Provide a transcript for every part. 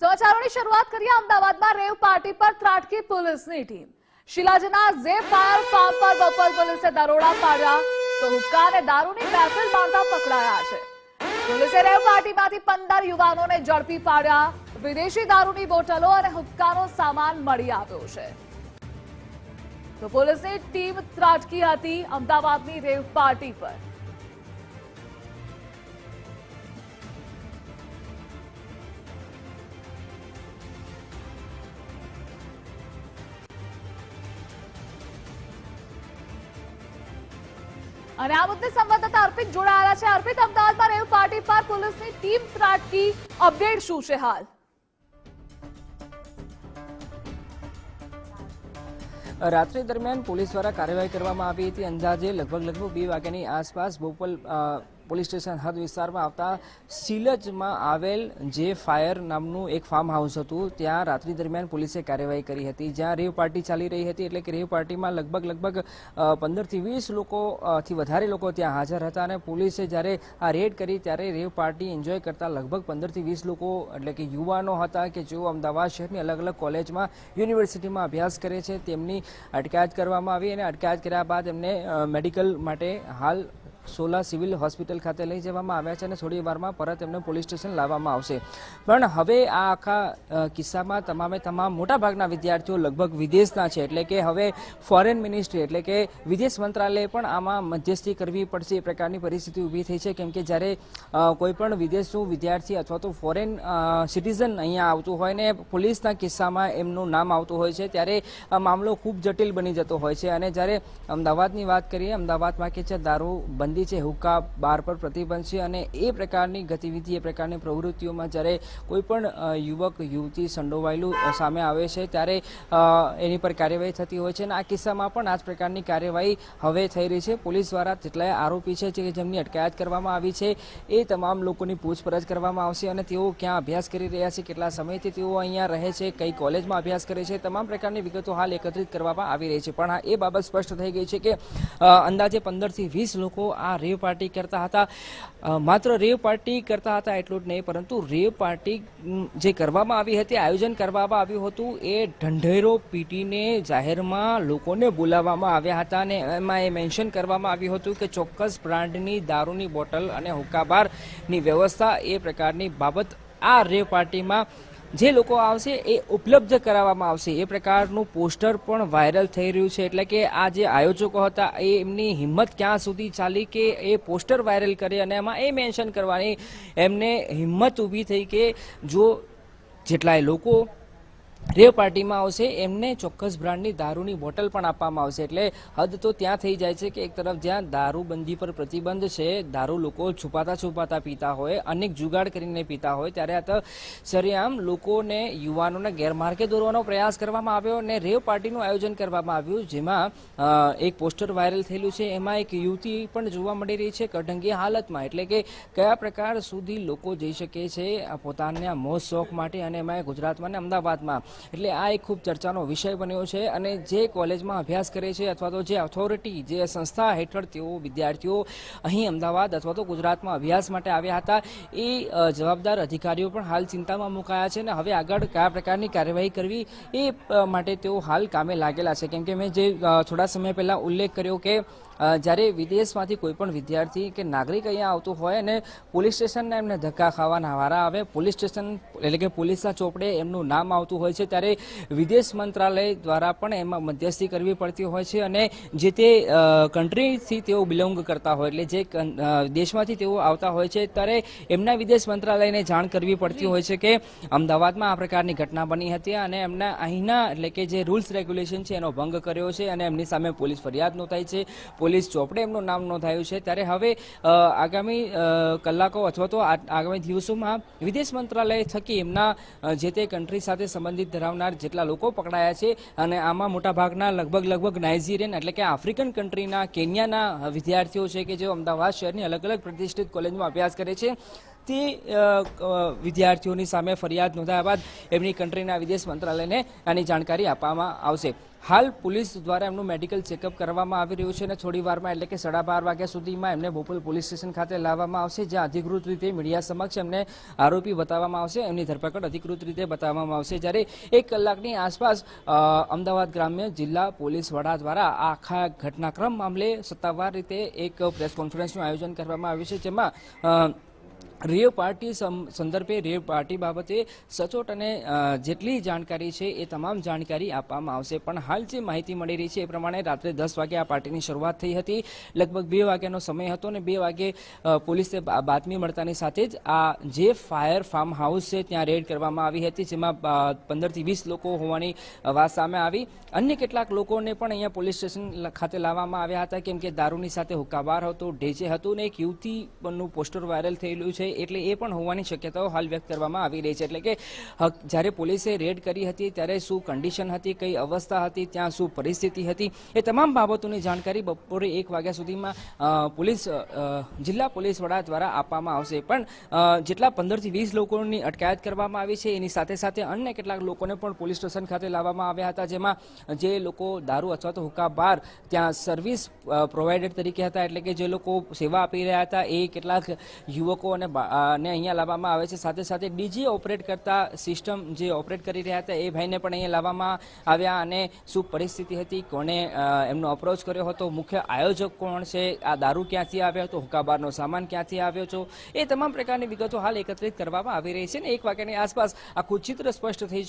સમાચારોની શરૂઆત કરીએ અમદાવાદમાં રેવ પાર્ટી પર ત્રાટકી પોલીસની ટીમ. શિલાજીના જે ફાયર ફાર્મ પર બપોર પોલીસે દરોડા પાડ્યા, તો હુક્કા અને દારૂની મહેફિલ મારતા પકડાયા છે. પોલીસે રેવ પાર્ટીમાંથી પંદર યુવાનોને ઝડપી પાડ્યા, વિદેશી દારૂની બોટલો અને હુક્કાનો સામાન મળી આવ્યો છે. તો પોલીસની ટીમ ત્રાટકી હતી અમદાવાદની રેવ પાર્ટી પર. અને આ મુદ્દે સંવાદદાતા અર્પિત જોડાયેલા છે. અર્પિત, અમદાવાદમાં રેવ પાર્ટી પર પોલીસની ટીમ ત્રાટકી. અપડેટ શું છે હાલ? રાત્રિ દરમિયાન પોલીસ દ્વારા કાર્યવાહી કરવામાં આવી હતી. અંદાજે લગભગ લગભગ બે વાગ્યાની આસપાસ બોપલ પોલીસ સ્ટેશન હદ વિસ્તારમાં આવતા સિલજમાં આવેલ જે ફાયર નામનું એક ફાર્મ હાઉસ હતું, ત્યાં રાત્રિ દરમિયાન પોલીસે કાર્યવાહી કરી હતી. જ્યાં રેવ પાર્ટી ચાલી રહી હતી એટલે કે રેવ પાર્ટીમાં લગભગ લગભગ પંદરથી વીસ લોકોથી વધારે લોકો ત્યાં હાજર હતા અને પોલીસે જ્યારે આ રેડ કરી ત્યારે રેવ પાર્ટી એન્જોય કરતા લગભગ પંદરથી વીસ લોકો, એટલે કે યુવાનો હતા કે જેઓ અમદાવાદ શહેરની અલગ અલગ કોલેજમાં, યુનિવર્સિટીમાં અભ્યાસ કરે છે, તેમની અટકાયત કરવામાં આવી અને અટકાયત કર્યા બાદ એમને મેડિકલ માટે હાલ સોલા સિવિલ હોસ્પિટલ ખાતે લઈ જવામાં આવ્યા છે અને થોડી વારમાં પરત એમને પોલીસ સ્ટેશન લાવવામાં આવશે. પણ હવે આ આખા કિસ્સામાં તમામે તમામ મોટાભાગના વિદ્યાર્થીઓ લગભગ વિદેશના છે. એટલે કે હવે ફોરેન મિનિસ્ટ્રી એટલે કે વિદેશ મંત્રાલયે પણ આમાં મધ્યસ્થી કરવી પડશે. એ પ્રકારની પરિસ્થિતિ ઊભી થઈ છે. કેમ કે જ્યારે કોઈપણ વિદેશનું વિદ્યાર્થી અથવા તો ફોરેન સિટીઝન અહીંયા આવતું હોય ને પોલીસના કિસ્સામાં એમનું નામ આવતું હોય છે, ત્યારે મામલો ખૂબ જટિલ બની જતો હોય છે. અને જ્યારે અમદાવાદની વાત કરીએ, અમદાવાદમાં કે છે દારૂ બંધી છે, હુક્કા બાર પર પ્રતિબંધ છે અને એ પ્રકારની ગતિવિધિ, એ પ્રકારની પ્રવૃત્તિઓમાં જ્યારે કોઈ પણ યુવક, યુવતી સંડોવાયેલું સામે આવે છે, ત્યારે એની પર કાર્યવાહી થતી હોય છે અને આ કિસ્સામાં પણ આ જ પ્રકારની કાર્યવાહી હવે થઈ રહી છે. પોલીસ દ્વારા જેટલાય આરોપી છે કે જેમની અટકાયત કરવામાં આવી છે, એ તમામ લોકોની પૂછપરછ કરવામાં આવશે અને તેઓ ક્યાં અભ્યાસ કરી રહ્યા છે, કેટલા સમયથી તેઓ અહીંયા રહે છે, કઈ કોલેજમાં અભ્યાસ કરે છે, તમામ પ્રકારની વિગતો હાલ એકત્રિત કરવામાં આવી રહી છે. પણ એ બાબત સ્પષ્ટ થઈ ગઈ છે કે અંદાજે પંદરથી વીસ લોકો આ રેવ પાર્ટી કરતા હતા. માત્ર રેવ પાર્ટી કરતા હતા એટલું જ નહીં, પરંતુ રેવ પાર્ટી જે કરવામાં આવી હતી, આયોજન કરવામાં આવ્યું હતું, એ ઢંઢેરો પીટીને જાહેરમાં લોકોને બોલાવવામાં આવ્યા હતા અને એમાં એ મેન્શન કરવામાં આવ્યું હતું કે ચોક્કસ બ્રાન્ડની દારૂની બોટલ અને હુક્કાબારની વ્યવસ્થા એ પ્રકારની બાબત આ રેવ પાર્ટીમાં જે લોકો આવશે એ ઉપલબ્ધ કરાવવામાં આવશે. એ પ્રકારનું પોસ્ટર પણ વાયરલ થઈ રહ્યું છે. એટલે કે આ જે આયોજકો હતા, એ એમની હિંમત ક્યાં સુધી ચાલી કે એ પોસ્ટર વાયરલ કરે અને એમાં એ મેન્શન કરવાની એમને હિંમત ઊભી થઈ કે જો જેટલાય લોકો રેવ પાર્ટીમાં આવશે. એમને ચોક્કસ બ્રાન્ડની દારૂની બોટલ પણ આપવામાં આવશે. એટલે હદ તો ત્યાં થઈ જાય છે કે એક તરફ જ્યાં દારૂબંધી પર પ્રતિબંધ છે, દારૂ લોકો છુપાતા છુપાતા પીતા હોય, અનેક જુગાડ કરીને પીતા હોય, ત્યારે આ તો સરેઆમ લોકોને, યુવાનોને ગેરમાર્ગે દોરવાનો પ્રયાસ કરવામાં આવ્યો અને રેવ પાર્ટીનું આયોજન કરવામાં આવ્યું, જેમાં એક પોસ્ટર વાયરલ થયેલું છે. એમાં એક યુવતી પણ જોવા મળી રહી છે કઢંગી હાલતમાં. એટલે કે કયા પ્રકાર સુધી લોકો જઈ શકે છે પોતાના મોજ શોખ માટે અને એમાં ગુજરાતમાં અને અમદાવાદમાં. એટલે આ એક ખૂબ ચર્ચાનો વિષય બન્યો છે અને જે કોલેજમાં અભ્યાસ કરે છે અથવા તો જે ઓથોરિટી જે સંસ્થા હેઠળ તેઓ વિદ્યાર્થીઓ અહીં અમદાવાદ અથવા તો ગુજરાતમાં અભ્યાસ માટે આવ્યા હતા, એ જવાબદાર અધિકારીઓ પણ હાલ ચિંતામાં મુકાયા છે અને હવે આગળ કયા પ્રકારની કાર્યવાહી કરવી એ માટે તેઓ હાલ કામે લાગેલા છે. કેમ કે મેં જે થોડા સમય પહેલાં ઉલ્લેખ કર્યો કે જ્યારે વિદેશમાંથી કોઈ પણ વિદ્યાર્થી કે નાગરિક અહીંયા આવતું હોય અને પોલીસ સ્ટેશનના એમને ધક્કા ખાવાના વારા આવે, પોલીસ સ્ટેશન એટલે કે પોલીસના ચોપડે એમનું નામ આવતું હોય છે ત્યારે વિદેશ મંત્રાલય દ્વારા પણ એમાં મધ્યસ્થી કરવી પડતી હોય છે અને જે તે કન્ટ્રીથી તેઓ બિલોંગ કરતા હોય, એટલે જે દેશમાંથી તેઓ આવતા હોય છે, ત્યારે એમના વિદેશ મંત્રાલયને જાણ કરવી પડતી હોય છે કે અમદાવાદમાં આ પ્રકારની ઘટના બની હતી અને એમના અહીંના, એટલે કે જે રૂલ્સ રેગ્યુલેશન છે એનો ભંગ કર્યો છે અને એમની સામે પોલીસ ફરિયાદ નોંધાઈ છે. પોલીસ ચોપડે એમનું નામ નોંધાયું છે. ત્યારે હવે આગામી કલાકો અથવા તો આગામી દિવસોમાં વિદેશ મંત્રાલય થકી એમના જે તે કન્ટ્રી સાથે સંબંધિત ધરાવનાર જેટલા લોકો પકડાયા છે અને આમાં મોટાભાગના લગભગ લગભગ નાઇજીરિયન એટલે કે આફ્રિકન કન્ટ્રીના કેન્યાના વિદ્યાર્થીઓ છે કે જેઓ અમદાવાદ શહેરની અલગ અલગ પ્રતિષ્ઠિત કોલેજમાં અભ્યાસ કરે છે. તે વિદ્યાર્થીઓની સામે ફરિયાદ નોંધાયા બાદ એમની કન્ટ્રીના વિદેશ મંત્રાલયને આની જાણકારી આપવામાં આવશે. હાલ પોલીસ દ્વારા એમનું મેડિકલ ચેકઅપ કરવામાં આવી રહ્યું છે અને થોડી વારમાં એટલે કે સાડા બાર વાગ્યા સુધીમાં એમને બોપલ પોલીસ સ્ટેશન ખાતે લાવવામાં આવશે, જ્યાં અધિકૃત રીતે મીડિયા સમક્ષ એમને આરોપી બતાવવામાં આવશે. એમની ધરપકડ અધિકૃત રીતે બતાવવામાં આવશે. જ્યારે એક કલાકની આસપાસ અમદાવાદ ગ્રામ્ય જિલ્લા પોલીસ વડા દ્વારા આખા ઘટનાક્રમ મામલે સત્તાવાર રીતે એક પ્રેસ કોન્ફરન્સનું આયોજન કરવામાં આવ્યું છે, જેમાં રેવ પાર્ટી સંદર્ભે રેવ પાર્ટી બાબતે સચોટ અને જેટલી જાણકારી છે એ તમામ જાણકારી આપવામાં આવશે. પણ હાલ જે માહિતી મળી રહી છે એ પ્રમાણે રાત્રે દસ વાગે આ પાર્ટીની શરૂઆત થઈ હતી. લગભગ બે વાગ્યાનો સમય હતો અને બે વાગે પોલીસે બાતમી મળતાની સાથે જ આ જે ફાયર ફાર્મ હાઉસ છે ત્યાં રેડ કરવામાં આવી હતી, જેમાં પંદરથી વીસ લોકો હોવાની વાત સામે આવી. અન્ય કેટલાક લોકોને પણ અહીંયા પોલીસ સ્ટેશન ખાતે લાવવામાં આવ્યા હતા, કેમ કે દારૂની સાથે હુક્કાબાર હતો, ઢેચે હતું ને એક યુવતીનું પોસ્ટર વાયરલ થયેલું છે. એટલે એ પણ હોવાની શક્યતાઓ હાલ વ્યક્ત કરવામાં આવી રહી છે. એટલે કે હક- જ્યારે પોલીસે રેડ કરી હતી, ત્યારે શું કન્ડિશન હતી, કઈ અવસ્થા હતી, ત્યાં શું પરિસ્થિતિ હતી, એ તમામ બાબતોની જાણકારી બપોરે એક વાગ્યા સુધીમાં પોલીસ જિલ્લા પોલીસ વડા દ્વારા આપવામાં આવશે. પણ જેટલા પંદરથી વીસ લોકોની અટકાયત કરવામાં આવી છે, એની સાથે સાથે અન્ય કેટલાક લોકોને પણ પોલીસ સ્ટેશન ખાતે લાવવામાં આવ્યા હતા, જેમાં જે લોકો દારૂ અથવા તો હુક્કા બાર ત્યાં સર્વિસ પ્રોવાઈડર તરીકે હતા, એટલે કે જે લોકો સેવા આપી રહ્યા હતા, એ કેટલાક યુવકો અને ને અહીંયા લાવવામાં આવે છે. સાથે સાથે ડીજી ઓપરેટ કરતા સિસ્ટમ જે ઓપરેટ કરી રહ્યા હતા, એ ભાઈને પણ અહીંયા લાવવામાં આવ્યા અને શું પરિસ્થિતિ હતી કોને એમનો અપ્રોચ કર્યો હતો, મુખ્ય આયોજક કોણ છે, આ દારૂ ક્યાંથી આવ્યો હતો હુકાબારનો સામાન ક્યાંથી આવ્યો છો, એ તમામ પ્રકારની વિગતો હાલ એકત્રિત કરવામાં આવી રહી છે ને એક વાગ્યાની આસપાસ આખું ચિત્ર સ્પષ્ટ થઈ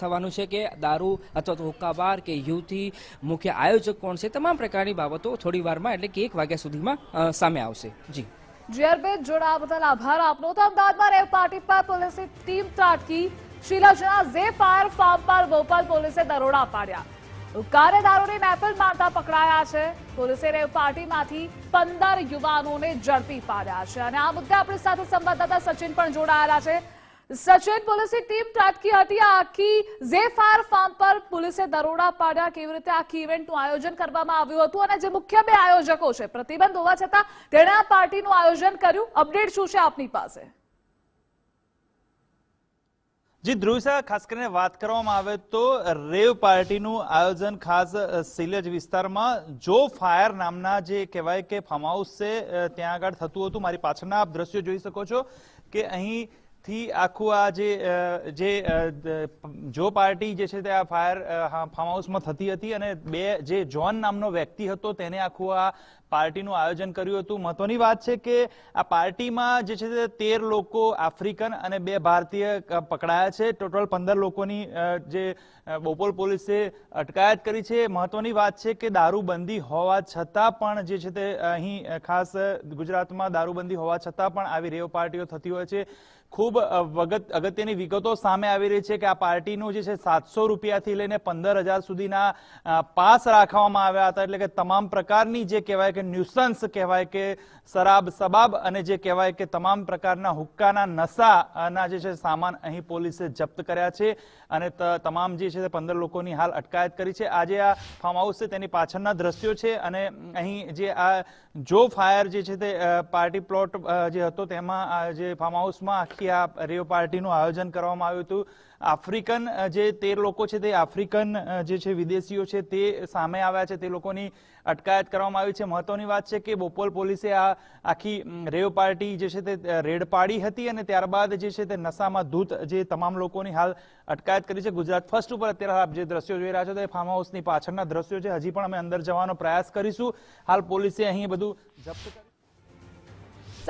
થવાનું છે કે દારૂ અથવા તો હુક્કાબાર કે યુવતી મુખ્ય આયોજક કોણ છે, તમામ પ્રકારની બાબતો થોડી વારમાં એટલે કે એક વાગ્યા સુધીમાં સામે આવશે. જી. જીઆરબેન જોડાવા બદલ આભાર આપનો તો અમદાવાદમાં રેવ પાર્ટી પર પોલીસે ટીમ ત્રાટકી શીલાજના ઝે ફાયર ફાર્મ પર ભોપાલ પોલીસે દરોડા પાડ્યા હુક્કાને દારૂની મહેફિલ મારતા પકડાયા છે પોલીસે રેવ પાર્ટીમાંથી પંદર યુવાનોને ઝડપી પાડ્યા છે અને આ મુદ્દે આપણી સાથે સંવાદદાતા સચિન પણ જોડાયેલા છે સચિન પોલીસની ટીમ ત્રાટકી હતી. આ આખી ઝે ફાયર ફાર્મ પર પોલીસે દરોડા પાડ્યા. કેવી રીતે આખી ઇવેન્ટનું આયોજન કરવામાં આવ્યું હતું અને જે મુખ્ય બે આયોજકો છે, પ્રતિબંધ હોવા છતાં તેણે આ પાર્ટીનું આયોજન કર્યું. અપડેટ શું છે આપની પાસે? જી ધ્રુવિસા ખાસ કરીને વાત કરવામાં આવે તો રેવ પાર્ટીનું આયોજન ખાસ સિલેજ વિસ્તારમાં જો ફાયર નામના જે કહેવાય કે ફાર્મ હાઉસ છે ત્યાં આગળ થતું હતું. મારી પાછળના આપ દ્રશ્યો જોઈ શકો છો કે અહીંથી આખું આ જે જે જો પાર્ટી જે છે તે આ ફાયર ફાર્મ હાઉસમાં થતી હતી અને બે, જે જોન નામનો વ્યક્તિ હતો તેને આખું આ પાર્ટીનું આયોજન કર્યું હતું. મહત્વની વાત છે કે આ પાર્ટીમાં જે છે તે તેર લોકો આફ્રિકન અને બે ભારતીય પકડાયા છે. ટોટલ પંદર લોકોની જે બોપોલ પોલીસે અટકાયત કરી છે. મહત્વની વાત છે કે દારૂબંધી હોવા છતાં પણ જે છે તે અહીં ખાસ ગુજરાતમાં દારૂબંધી હોવા છતાં પણ આવી રેવ પાર્ટીઓ થતી હોય છે. ખૂબ વગત, અગત્યની વિગતો સામે આવી રહી છે કે આ પાર્ટીનું જે છે સાતસો રૂપિયાથી લઈને પંદર હજાર સુધીના પાસ રાખવામાં આવ્યા હતા. એટલે કે તમામ પ્રકારની જે કહેવાય કે ન્યુસન્સ, કહેવાય કે શરાબ સબાબ અને જે કહેવાય કે તમામ પ્રકારના હુક્કાના નશાના જે છે સામાન અહીં પોલીસે જપ્ત કર્યા છે અને તમામ જે છે પંદર લોકોની હાલ અટકાયત કરી છે. આજે આ ફાર્મ હાઉસ છે તેની પાછળના દ્રશ્યો છે અને અહીં જે આ, જો ફાયર જે છે તે પાર્ટી પ્લોટ જે હતો તેમાં જે ફાર્મ હાઉસમાં આખી આ રેવ પાર્ટીનું આયોજન કરવામાં આવ્યું હતું. આફ્રિકન જે તેર લોકો છે, તે આફ્રિકન જે છે, વિદેશીઓ છે, તે સામે આવ્યા છે. તે લોકોની અટકાયત કરવામાં આવી છે. મહત્વની વાત છે કે બોપોલ પોલીસે આ આખી રેવ પાર્ટી જે છે તે રેડ પાડી હતી અને ત્યારબાદ જે છે તે નશામાં ધૂત જે તમામ લોકોની હાલ અટકાયત કરી છે. ગુજરાત ફર્સ્ટ ઉપર અત્યારે આપ જે દ્રશ્યો જોઈ રહ્યા છો તે ફાર્મ હાઉસની પાછળના દ્રશ્યો છે. હજી પણ અમે અંદર જવાનો પ્રયાસ કરીશું. હાલ પોલીસે અહીં બધું જપ્ત કર્યું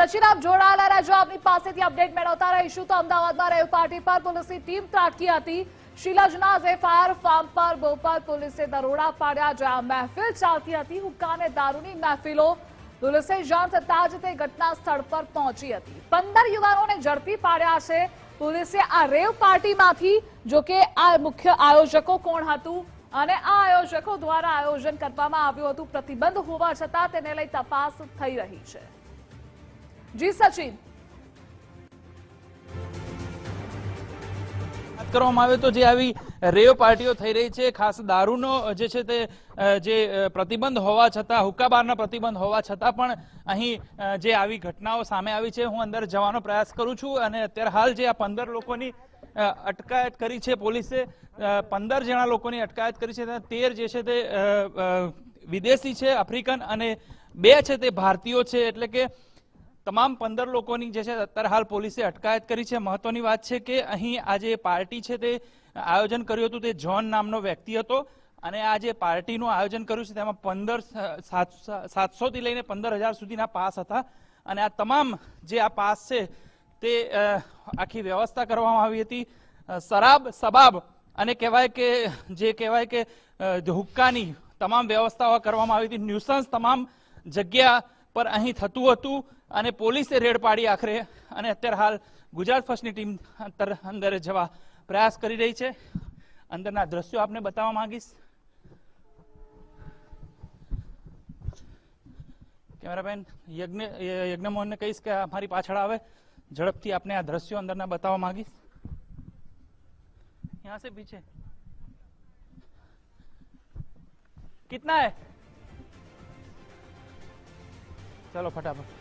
સચિન આપ જોડાયેલા રહેજો આપની પાસેથી અપડેટ મેળવતા રહીશું તો અમદાવાદમાં રેવ પાર્ટી પર પોલીસની ટીમ ત્રાટકી હતી. શીલાજના ઝે ફાયર ફાર્મ પર ભોપાલ પોલીસે દરોડા પાડ્યા, જ્યાં મહેફિલ ચાલતી હતી. હુક્કા અને દારૂની મહેફિલો પોલીસે જાણ થતાં જ તે ઘટના સ્થળ પર પહોંચી હતી. પંદર યુવાનોને ઝડપી પાડ્યા છે. પોલીસે આ રેવ પાર્ટીમાંથી, જો કે આ મુખ્ય આયોજકો કોણ હતું અને આ આયોજકો દ્વારા આયોજન કરવામાં આવ્યું હતું, પ્રતિબંધ હોવા છતાં તેને લઈ તપાસ થઈ રહી છે. જી, સચિન. વાત કરવામાં આવે તો જે આવી રેવ પાર્ટીઓ થઈ રહી છે, ખાસ દારૂનો જે છે તે જે પ્રતિબંધ હોવા છતાં, હુક્કાબારના પ્રતિબંધ હોવા છતાં પણ અહીં જે આવી ઘટનાઓ સામે આવી છે, હું અંદર જવાનો પ્રયાસ કરું છું અને અત્યારે હાલ જે આ પંદર લોકોની અટકાયત કરી છે પોલીસે પંદર જણા લોકોની અટકાયત કરી છે તેમાં તેર જે છે તે વિદેશી છે, આફ્રિકન અને બે છે તે ભારતીયો છે, એટલે કે તમામ પંદર લોકોની જે છે, અત્યારે હાલ પોલીસે અટકાયત કરી છે. મહત્વની વાત છે કે અહીં આ જે પાર્ટી છે, તે આયોજન કર્યું હતું, તે જોન નામનો વ્યક્તિ હતો. અને આ જે પાર્ટીનું આયોજન કર્યું છે, તેમાં પંદર સાતસો થી લઈને પંદર હજાર સુધીના પાસ હતા. અને આ તમામ જે આ પાસ છે, તે આખી વ્યવસ્થા કરવામાં આવી હતી. શરાબ, સબાબ અને કહેવાય કે, જે કહેવાય કે હુક્કાની તમામ વ્યવસ્થાઓ કરવામાં આવી હતી. ન્યુસન્સ તમામ જગ્યા પર અહીં થતું હતું. અને પોલીસે રેડ પાડી આખરે અને અત્યારે હાલ ગુજરાત ફર્સ્ટની ટીમ અંતર અંદર જવા પ્રયાસ કરી રહી છે અંદરના દ્રશ્યો આપને બતાવવા માંગીશ કેમેરામેન યજ્ઞ યજ્ઞમોહનને કહીશ કે અમારી પાછળ આવે ઝડપથી આપને આ દ્રશ્યો અંદરના બતાવવા માંગીશ यहाँ से पीछे कितना है ચલો ફટાફટ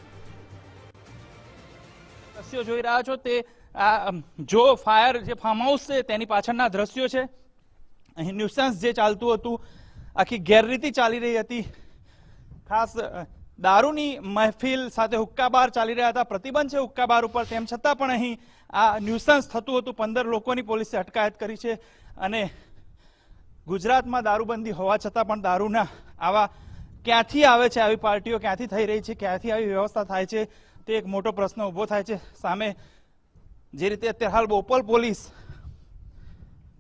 દ્રશ્યો જોઈ રહ્યા છો તે આ જો ફાયર જે ફાર્મ હાઉસ છે તેની પાછળના દ્રશ્યો છે. અહીં ન્યુસન્સ જે ચાલતું હતું, આખી ગેરરીતિ ચાલી રહી હતી. ખાસ દારૂની મહેફિલ સાથે હુક્કાબાર ચાલી રહ્યા હતા. પ્રતિબંધ છે હુક્કાબાર ઉપર, તેમ છતાં પણ અહીં આ ન્યુસન્સ થતું હતું. પંદર લોકોની પોલીસે અટકાયત કરી છે અને ગુજરાતમાં દારૂબંધી હોવા છતાં પણ દારૂના આવા ક્યાંથી આવે છે આવી પાર્ટીઓ? ક્યાંથી થઈ રહી છે? ક્યાંથી આવી વ્યવસ્થા થાય છે? તે એક મોટો પ્રશ્ન ઊભો થાય છે. સામે જે રીતે અત્યારે હાલ બોપલ પોલીસ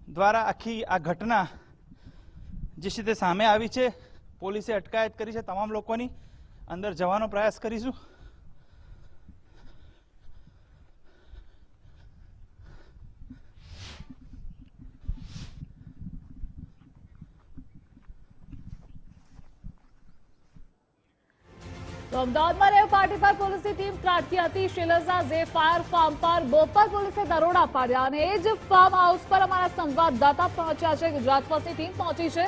દ્વારા આખી આ ઘટના જે છે તે સામે આવી છે. પોલીસે અટકાયત કરી છે તમામ લોકોની. અંદર જવાનો પ્રયાસ કરીશું. તો અમદાવાદમાં પાર્ટી પર પોલીસની ટીમ ત્રાટકી હતી. શિલસના જે ફાયર ફાર્મ પર બોપલ પોલીસે દરોડા પાડ્યા અને એ જ ફાર્મ હાઉસ પર અમારા સંવાદદાતા પહોંચ્યા છે. ગુજરાત પોલીસની ટીમ પહોંચી છે.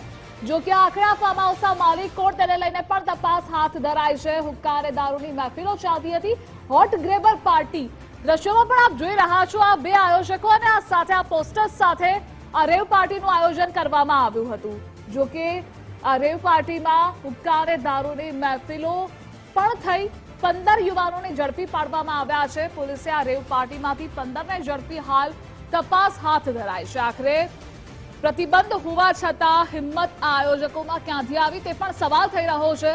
જો કે આખરે ફાર્મ હાઉસના માલિક કોણ તેને લઈને પણ તપાસ હાથ ધરાઈ છે. હુક્કા અને દારૂની મહેફિલો ચાલતી હતી. હોટ ગ્રેબર પાર્ટી દ્રશ્યોમાં પણ આપ જોઈ રહ્યા છો આ બે આયોજકો અને આ સાથે આ પોસ્ટર્સ સાથે આ રેવ પાર્ટીનું આયોજન કરવામાં આવ્યું હતું. જો કે આ રેવ પાર્ટીમાં હુક્કા અને દારૂની મહેફિલો પણ થઈ પંદર યુવાનોને ઝડપી પાડવામાં આવ્યા છે. પોલીસે આ રેવ પાર્ટીમાંથી પંદરને ઝડપી હાલ તપાસ હાથ ધરાઈ છે. આખરે પ્રતિબંધ હોવા છતાં હિંમત આયોજકોમાં ક્યાંથી આવી તે પણ સવાલ થઈ રહ્યો છે.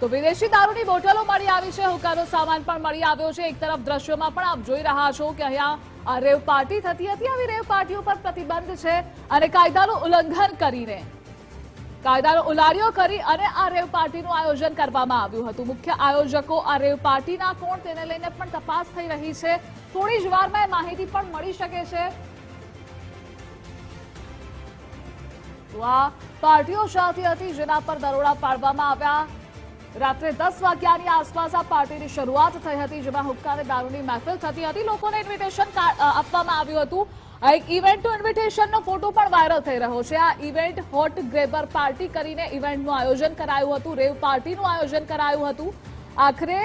તો વિદેશી દારૂની બોટલો મળી આવી છે. હુકાનો સામાન પણ મળી આવ્યો છે. એક તરફ દ્રશ્યોમાં પણ આપ જોઈ રહ્યા છો કે અહીંયા આ રેવ પાર્ટી થતી હતી. આવી રેવ પાર્ટીઓ પર પ્રતિબંધ છે અને કાયદાનું ઉલ્લંઘન કરીને કાયદાનો ઉલાળ્યો કરી અને આ રેવ પાર્ટીનું આયોજન કરવામાં આવ્યું હતું. મુખ્ય આયોજકો આ રેવ પાર્ટીના કોણ તેને લઈને પણ તપાસ થઈ રહી છે. થોડી જ વારમાં માહિતી પણ મળી શકે છે. આ પાર્ટીઓ ચાલતી હતી જેના પર દરોડા પાડવામાં આવ્યા. રાત્રે દસ વાગ્યાની આસપાસ આ પાર્ટીની શરૂઆત થઈ હતી, જેમાં હુક્કા અને દારૂની મહેફિલ થતી હતી. લોકોને ઇન્વિટેશન આપવામાં આવ્યું હતું. આ એક ઇવેન્ટ ટુ ઇન્વિટેશનનો ફોટો પણ વાયરલ થઈ રહ્યો છે. આ ઇવેન્ટ હોટ ગ્રેબર પાર્ટી કરીને ઇવેન્ટનું આયોજન કરાયું હતું. રેવ પાર્ટીનું આયોજન કરાયું હતું. આખરે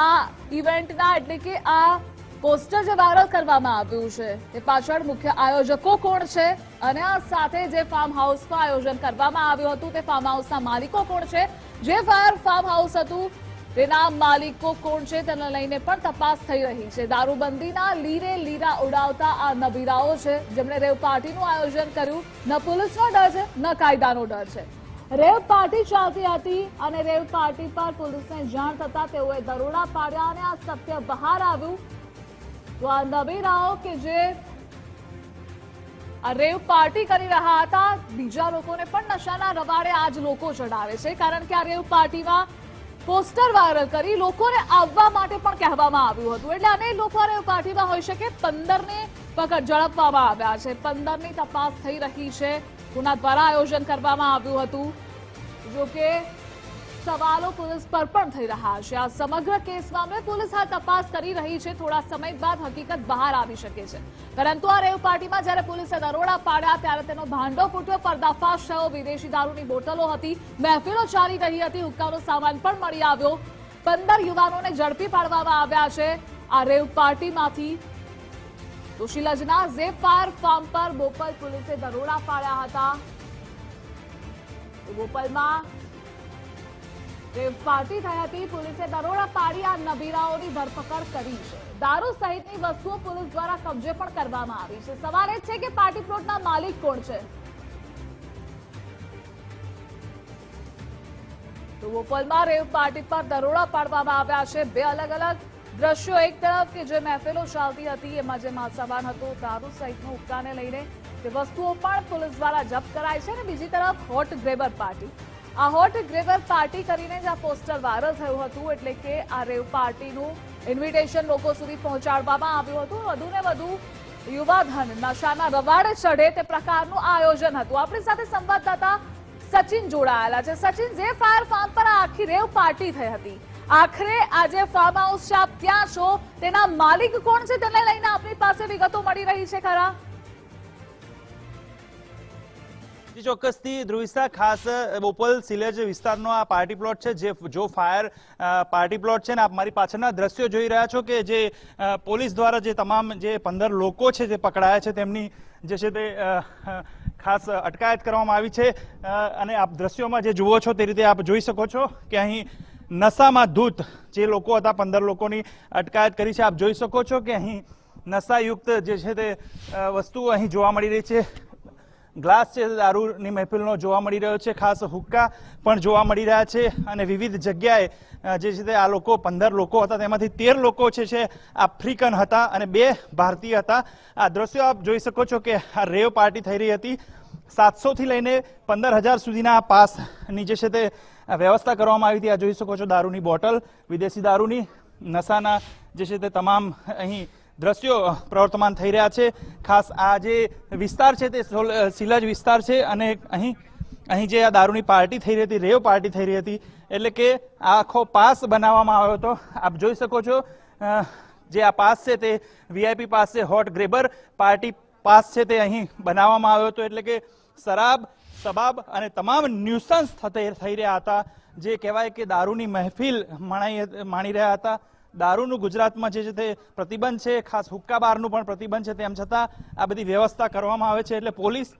આ ઇવેન્ટના એટલે કે આ પોસ્ટર જે વાયરલ કરવામાં આવ્યું છે તે પાછળ મુખ્ય આયોજકો કોણ છે અને આ સાથે જે ફાર્મ હાઉસમાં આયોજન કરવામાં આવ્યું હતું, તે ફાર્મ હાઉસના માલિકો કોણ છે? જે ફાયર ફાર્મ હાઉસ હતું તેના માલિકો કોણ છે તેને લઈને પણ તપાસ થઈ રહી છે. દારૂબંધીના લીરે લીરા ઉડાવતા આ નબીરાઓ છે. જેમણે રેવ પાર્ટીનું આયોજન કર્યું. ન પોલીસનો ડર છે, ન કાયદાનો ડર છે. રેવ પાર્ટી ચાલતી હતી અને રેવ પાર્ટી પર પોલીસને જાણ થતા તેઓએ દરોડા પાડ્યા અને આ સત્ય બહાર આવ્યું. તો આ નબીરાઓ કે જે આ રેવ પાર્ટી કરી રહ્યા હતા, બીજા લોકોને પણ નશાના રવાડે આજ લોકો ચડાવે છે. કારણ કે આ રેવ પાર્ટીમાં પોસ્ટર વાયરલ કરી લોકોને આવવા માટે પણ કહેવામાં આવ્યું હતું. એટલે અનેક લોકો પાર્ટીમાં હોઈ શકે પંદરને પકડ ઝડપવામાં આવ્યા છે. પંદરની તપાસ થઈ રહી છે. ગુના દ્વારા આયોજન કરવામાં આવ્યું હતું. જો કે સવાલો પોલીસ પર પણ થઈ રહ્યા છે. આ સમગ્ર કેસ મામલે પોલીસ હાલ તપાસ કરી રહી છે. થોડા સમય બાદ હકીકત બહાર આવી શકે છે. પરંતુ આ રેવ પાર્ટીમાં જ્યારે પોલીસે દરોડા પાડ્યા ત્યારે તેનો ભાંડો ફૂટ્યો. પર્દાફાશ થયો. વિદેશી દારૂની બોટલો હતી. મહેફિલો ચાલી રહી હતી. હુક્કાનો સામાન પણ મળી આવ્યો. પંદર યુવાનોને ઝડપી પાડવામાં આવ્યા છે. આ રેવ પાર્ટીમાંથી તો શિલજના ઝેફાર ફાર્મ પર બોપલ પોલીસે દરોડા પાડ્યા હતા. તો બોપલમાં પાર્ટી થઈ હતી પોલીસે દરોડા પાડી આ નબીરાઓની ધરપકડ કરી છે. દારૂ સહિતની વસ્તુઓ પોલીસ દ્વારા કબજે પણ કરવામાં આવી છે. સવાલ એ છે કે પાર્ટી પ્લોટના માલિક કોણ છે? તો બોપલમાં રેવ પાર્ટી પર દરોડા પાડવામાં આવ્યા છે. બે અલગ અલગ દ્રશ્યો એક તરફ કે જે મહેફિલો ચાલતી હતી, એમાં જે માલસામાન હતો, દારૂ સહિતનો ઉપકાને લઈને તે વસ્તુઓ પણ પોલીસ દ્વારા જપ્ત કરાય છે અને બીજી તરફ હોટ ગ્રેબર પાર્ટી. આ હોટ ગ્રેવર પાર્ટી કરીને જ આ પોસ્ટર વાયરલ થયું હતું, એટલે કે આ રેવ પાર્ટીનું ઇન્વિટેશન લોકો સુધી પહોંચાડવામાં આવ્યું હતું. વધુ ને વધુ યુવાધન નશાના રવાડે ચઢે તે પ્રકારનું આયોજન હતું. આપણી સાથે સંવાદદાતા સચિન જોડાયેલા છે. સચિન, જે ફાયર ફાર્મ પર આખી રેવ પાર્ટી થઈ હતી, આખરે આજે ફાર્મ હાઉસ છે, આપ ત્યાં છો? તેના માલિક કોણ છે? તેને લઈને આપણી પાસે વિગતો મળી રહી છે ખરા. જી, ચોક્કસથી ધ્રુવિસા, ખાસ બોપલ, સિલેજ વિસ્તારનો આ પાર્ટી પ્લોટ છે, જે જો ફાયર પાર્ટી પ્લોટ છે ને આપ મારી પાછળના દ્રશ્યો જોઈ રહ્યા છો કે જે પોલીસ દ્વારા જે તમામ જે પંદર લોકો છે જે પકડાયા છે તેમની જે છે તે ખાસ અટકાયત કરવામાં આવી છે. અને આપ દ્રશ્યોમાં જે જુઓ છો તે રીતે આપ જોઈ શકો છો કે અહીં નશામાં ધૂત જે લોકો હતા, પંદર લોકોની અટકાયત કરી છે. આપ જોઈ શકો છો કે અહીં નશાયુક્ત જે છે તે વસ્તુઓ અહીં જોવા મળી રહી છે. ગ્લાસ છે, દારૂની મહેફિલનો જોવા મળી રહ્યો છે, ખાસ હુક્કા પણ જોવા મળી રહ્યા છે અને વિવિધ જગ્યાએ જે છે તે આ લોકો, પંદર લોકો હતા, તેમાંથી તેર લોકો છે છે, આફ્રિકન હતા અને બે ભારતીય હતા. આ દ્રશ્યો આપ જોઈ શકો છો કે આ રેવ પાર્ટી થઈ રહી હતી. સાતસોથી લઈને પંદર હજાર સુધીના આ પાસની જે છે તે વ્યવસ્થા કરવામાં આવી હતી. આ જોઈ શકો છો દારૂની બોટલ, વિદેશી દારૂની, નશાના જે છે તે તમામ અહીં દ્રશ્યો પ્રવર્તમાન થઈ રહ્યા છે. ખાસ આ જે વિસ્તાર છે તે સોલ- સિલજ વિસ્તાર છે અને અહીં અહીં જે આ દારૂની પાર્ટી થઈ રહી હતી, રેવ પાર્ટી થઈ રહી હતી, એટલે કે આખો પાસ બનાવવામાં આવ્યો હતો. આપ જોઈ શકો છો જે આ પાસ છે તે વીઆઈપી પાસ છે હોટ ગ્રેબર પાર્ટી પાસ છે તે અહીં બનાવવામાં આવ્યો હતો. એટલે કે શરાબ સબાબ અને તમામ ન્યુસન્સ થતે, થઈ રહ્યા હતા. જે કહેવાય કે દારૂની મહેફિલ માણાઈ માણી રહ્યા હતા. દારૂનું ગુજરાતમાં જે છે તે પ્રતિબંધ છે, ખાસ હુક્કા બારનું પણ પ્રતિબંધ છે, તેમ છતાં આ બધી વ્યવસ્થા કરવામાં આવે છે. એટલે પોલીસ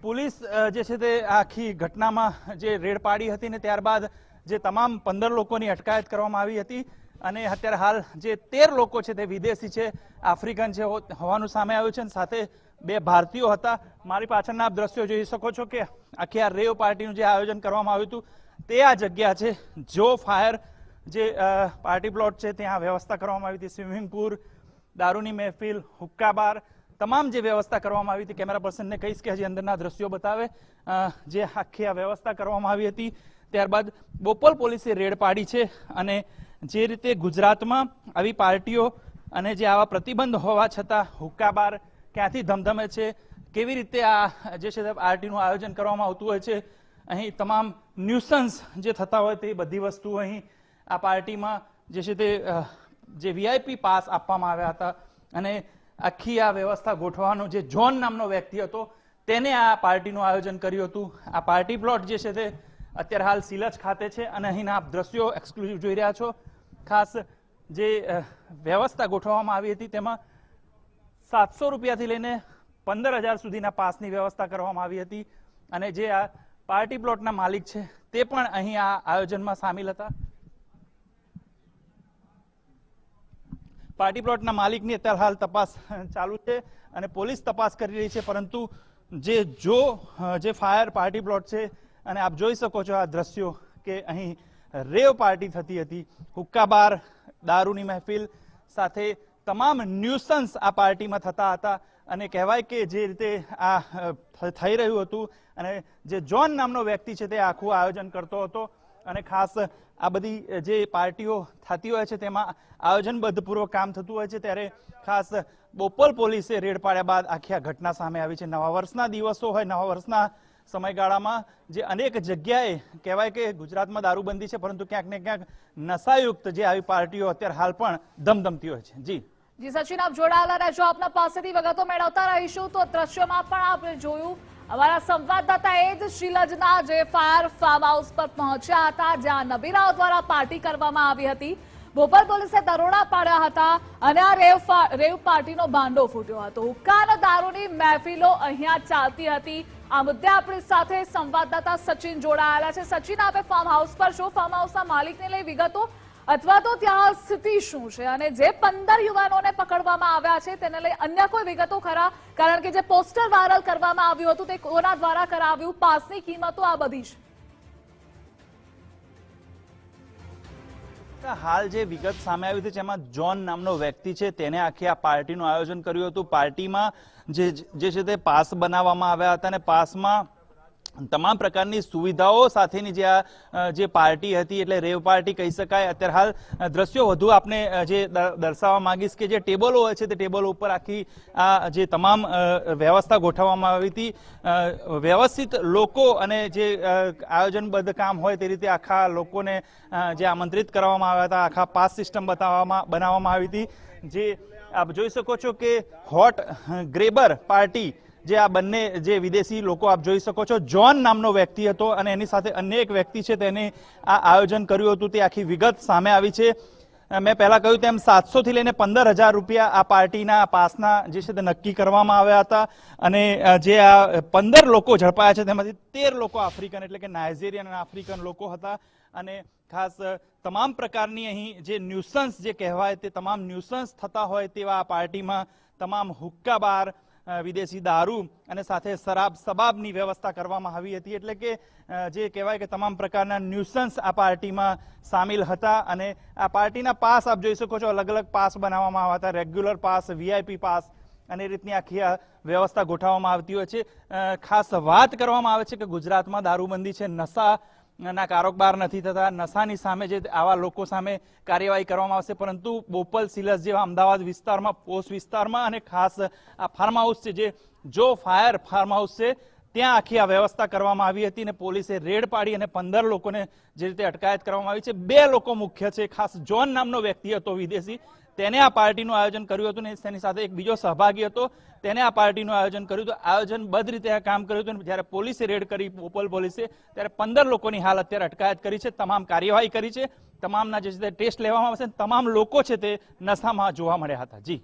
પોલીસ જે છે તે આખી ઘટનામાં જે રેડ પાડી હતી ને ત્યારબાદ જે તમામ પંદર લોકોની અટકાયત કરવામાં આવી હતી અને અત્યારે હાલ જે તેર લોકો છે તે વિદેશી છે, આફ્રિકન છે હોવાનું સામે આવ્યું છે અને સાથે બે ભારતીયો હતા. મારી પાછળના આપ દ્રશ્યો જોઈ શકો છો કે આખી આ રેવ પાર્ટીનું જે આયોજન કરવામાં આવ્યું હતું, તે આ જગ્યા છે, જો ફાયર જે પાર્ટી પ્લોટ છે, ત્યાં વ્યવસ્થા કરવામાં આવી હતી. સ્વિમિંગ પુલ દારૂની મહેફિલ, હુક્કા બાર, તમામ જે વ્યવસ્થા કરવામાં આવી હતી, કેમેરા પર્સનને કહીશ કે હજી અંદરના દ્રશ્યો બતાવે. જે આખી આ વ્યવસ્થા કરવામાં આવી હતી. ત્યારબાદ બોપલ પોલીસે રેડ પાડી છે અને જે રીતે ગુજરાતમાં આવી પાર્ટીઓ અને જે આવા પ્રતિબંધ હોવા છતાં હુક્કા બાર ક્યાંથી ધમધમે છે, કેવી રીતે આ, જે છે પાર્ટીનું આયોજન કરવામાં આવતું હોય છે, અહીં તમામ ન્યુસન્સ જે થતા હોય તે બધી વસ્તુઓ અહીં આ પાર્ટીમાં જે છે તે જે વીઆઈપી પાસ આપવામાં આવ્યા હતા અને આખી આ વ્યવસ્થા ગોઠવવાનો જે જોન નામનો વ્યક્તિ હતો, તેને આ પાર્ટીનું આયોજન કર્યું હતું. આ પાર્ટી પ્લોટ જે છે તે અત્યારે હાલ સિલજ ખાતે છે અને અહીંના આપ દ્રશ્યો એક્સક્લુઝિવ જોઈ રહ્યા છો. ખાસ જે વ્યવસ્થા ગોઠવવામાં આવી હતી તેમાં સાતસો રૂપિયાથી લઈને પંદર હજાર સુધીના પાસની વ્યવસ્થા કરવામાં આવી હતી અને જે આ પાર્ટી પ્લોટના માલિક છે તે પણ અહીં આ આયોજનમાં સામેલ હતા. પાર્ટી પ્લોટના માલિકની અત્યારે હાલ તપાસ ચાલુ છે અને પોલીસ તપાસ કરી રહી છે. પરંતુ જે જો જે ફાયર પાર્ટી પ્લોટ છે, અને આપ જોઈ શકો છો આ દ્રશ્યો કે અહીં રેવ પાર્ટી થતી હતી. હુક્કા બાર દારૂની મહેફિલ સાથે તમામ ન્યુસન્સ આ પાર્ટીમાં થતા હતા. અને કહેવાય કે જે રીતે આ થઈ રહ્યું હતું અને જે જોન નામનો વ્યક્તિ છે તે આખું આયોજન કરતો હતો. અને ખાસ આ બધી જે પાર્ટીઓ થતી હોય છે તેમાં આયોજનબદ્ધ પૂર્વક કામ થતું હોય છે, ત્યારે ખાસ બોપલ પોલીસે રેડ પાડ્યા બાદ આખી આ ઘટના સામે આવી છે. નવા વર્ષના દિવસો હોય, નવા વર્ષના સમયગાળામાં જે અનેક જગ્યાએ કહેવાય કે ગુજરાતમાં દારૂબંધી છે, પરંતુ ક્યાંક ને ક્યાંક નશાયુક્ત જે આવી પાર્ટીઓ અત્યારે હાલ પણ ધમધમતી હોય છે. જી. જી સચિન, આપ જોડાયેલા રહેજો. આપના પાસેથી વિગતો મેળવતા રહીશું. તો દ્રશ્યમાં પણ આપણે જોયું અમારા સંવાદદાતા એ જ શિલજના જે ફાયર ફાર્મ હાઉસ પર પહોંચ્યા હતા, જ્યાં નબીરાઓ દ્વારા પાર્ટી કરવામાં આવી હતી. ભોપાલ પોલીસે દરોડા પાડ્યા હતા અને આ રેવ રેવ પાર્ટીનો ભાંડો ફૂટ્યો હતો. હુક્કા દારૂની મહેફિલો અહીંયા ચાલતી હતી. આ મુદ્દે આપણી સાથે સંવાદદાતા સચિન જોડાયેલા છે. સચિન, આપે ફાર્મ હાઉસ પર શું? ફાર્મ હાઉસના માલિકને લઈ વિગતો અથવા તો ત્યાં સ્થિતિ શું છે? અને જે પંદર યુવાનોને પકડવામાં આવ્યા છે, તેને લઈ અન્ય કોઈ વિગતો ખરા? કારણ કે જે પોસ્ટર વાયરલ કરવામાં આવ્યું હતું, તે કોના દ્વારા કરાવ્યું? પાસની કિંમતો આ બધી છે. હાલ જે વિગત સામે આવી હતી, જેમાં જોન નામનો વ્યક્તિ છે, તેને આખી આ પાર્ટીનું આયોજન કર્યું હતું. પાર્ટીમાં જે છે તે પાસ બનાવવામાં આવ્યા હતા અને પાસમાં તમામ પ્રકારની સુવિધાઓ સાથેની જે આ જે પાર્ટી હતી એટલે રેવ પાર્ટી કહી શકાય. અત્યારે હાલ દ્રશ્યો વધુ આપને જે દર્શાવવા માંગીશ કે જે ટેબલો હોય છે તે ટેબલો ઉપર આખી આ જે તમામ વ્યવસ્થા ગોઠવવામાં આવી હતી. વ્યવસ્થિત લોકો અને જે આયોજનબદ્ધ કામ હોય તે રીતે આખા લોકોને જે આમંત્રિત કરવામાં આવ્યા હતા, આખા પાસ સિસ્ટમ બતાવવામાં, બનાવવામાં આવી હતી. જે આપ જોઈ શકો છો કે હોટ ગ્રેબર પાર્ટી જે આ બંને જે વિદેશી લોકો આપ જોઈ શકો છો જોન નામનો વ્યક્તિ હતો અને એની સાથે અન્ય એક વ્યક્તિ છે, તેને આ આયોજન કર્યું હતું, તે આખી વિગત સામે આવી છે. મેં પહેલાં કહ્યું તેમ સાતસોથી લઈને પંદર હજાર રૂપિયા આ પાર્ટીના પાસના જે છે તે નક્કી કરવામાં આવ્યા હતા. અને જે આ પંદર લોકો ઝડપાયા છે, તેમાંથી તેર લોકો આફ્રિકન એટલે કે નાઇજેરિયન અને આફ્રિકન લોકો હતા. અને ખાસ તમામ પ્રકારની અહીં જે ન્યુસન્સ જે કહેવાય તે તમામ ન્યુસન્સ થતા હોય તેવા આ પાર્ટીમાં તમામ હુક્કા બાર વિદેશી દારૂ અને સાથે શરાબ સબાબની વ્યવસ્થા કરવામાં આવી હતી. એટલે કે જે કહેવાય કે તમામ પ્રકારના ન્યુસન્સ આ પાર્ટીમાં સામેલ હતા અને આ પાર્ટીના પાસ આપ જોઈ શકો છો, અલગ અલગ પાસ બનાવવામાં આવ્યા હતા. રેગ્યુલર પાસ વીઆઈપી પાસ અને એ રીતની આખી આ વ્યવસ્થા ગોઠવવામાં આવતી હોય છે. ખાસ વાત કરવામાં આવે છે કે ગુજરાતમાં દારૂબંધી છે, નશા ના કારોબાર નથી થતા. નશાની સામે જે આવા લોકો સામે કાર્યવાહી કરવામાં આવશે, પરંતુ બોપલ સિલસ જેવા અમદાવાદ વિસ્તારમાં પોસ્ટ વિસ્તારમાં અને ખાસ આ ફાર્મ હાઉસ છે જે જો ફાયર ફાર્મ હાઉસ છે, ત્યાં આખી આ વ્યવસ્થા કરવામાં આવી હતી અને પોલીસે રેડ પાડી અને પંદર લોકોને જે રીતે અટકાયત કરવામાં આવી છે. બે લોકો મુખ્ય છે. ખાસ જોન નામનો વ્યક્તિ હતો વિદેશી. તેને આ પાર્ટીનું આયોજન કર્યું હતું ને તેની સાથે એક બીજો સહભાગી હતો. તેને આ પાર્ટીનું આયોજન કર્યું હતું. આયોજનબદ્ધ રીતે આ કામ કર્યું હતું જ્યારે પોલીસે રેડ કરી પોપલ પોલીસે, ત્યારે પંદર લોકોની હાલ અત્યારે અટકાયત કરી છે, તમામ કાર્યવાહી કરી છે. તમામના જે છે ટેસ્ટ લેવામાં આવશે તમામ લોકો છે તે નશામાં જોવા મળ્યા હતા. જી.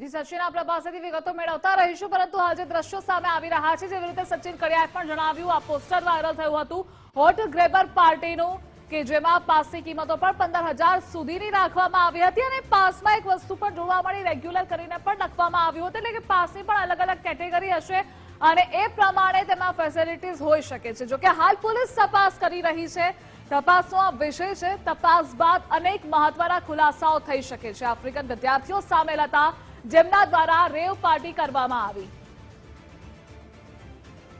જી, સચિન, આપણા પાસેથી વિગતો મેળવતા રહીશું, પરંતુ આજે દ્રશ્યો સામે આવી રહ્યા છે. જેવી રીતે સચિન કડિયાએ પણ જણાવ્યું, આ પોસ્ટર વાયરલ થયું હતું. હોટ ગ્રેબર પાર્ટીનું કે જેમાં પાસની કિંમતો પણ પંદર હજાર સુધીની રાખવામાં આવી હતી અને પાસમાં એક વસ્તુ પણ જોવા મળી રેગ્યુલર કરીને પણ લખવામાં આવ્યું હતું. એટલે કે પાસની પણ અલગ અલગ કેટેગરી હશે અને એ પ્રમાણે તેમાં ફેસિલિટીઝ હોઈ શકે છે. જોકે હાલ પોલીસ તપાસ કરી રહી છે. તપાસનો આ વિષય છે. તપાસ બાદ અનેક મહત્વના ખુલાસાઓ થઈ શકે છે. આફ્રિકન વિદ્યાર્થીઓ સામેલ હતા, જેમના દ્વારા રેવ પાર્ટી કરવામાં આવી.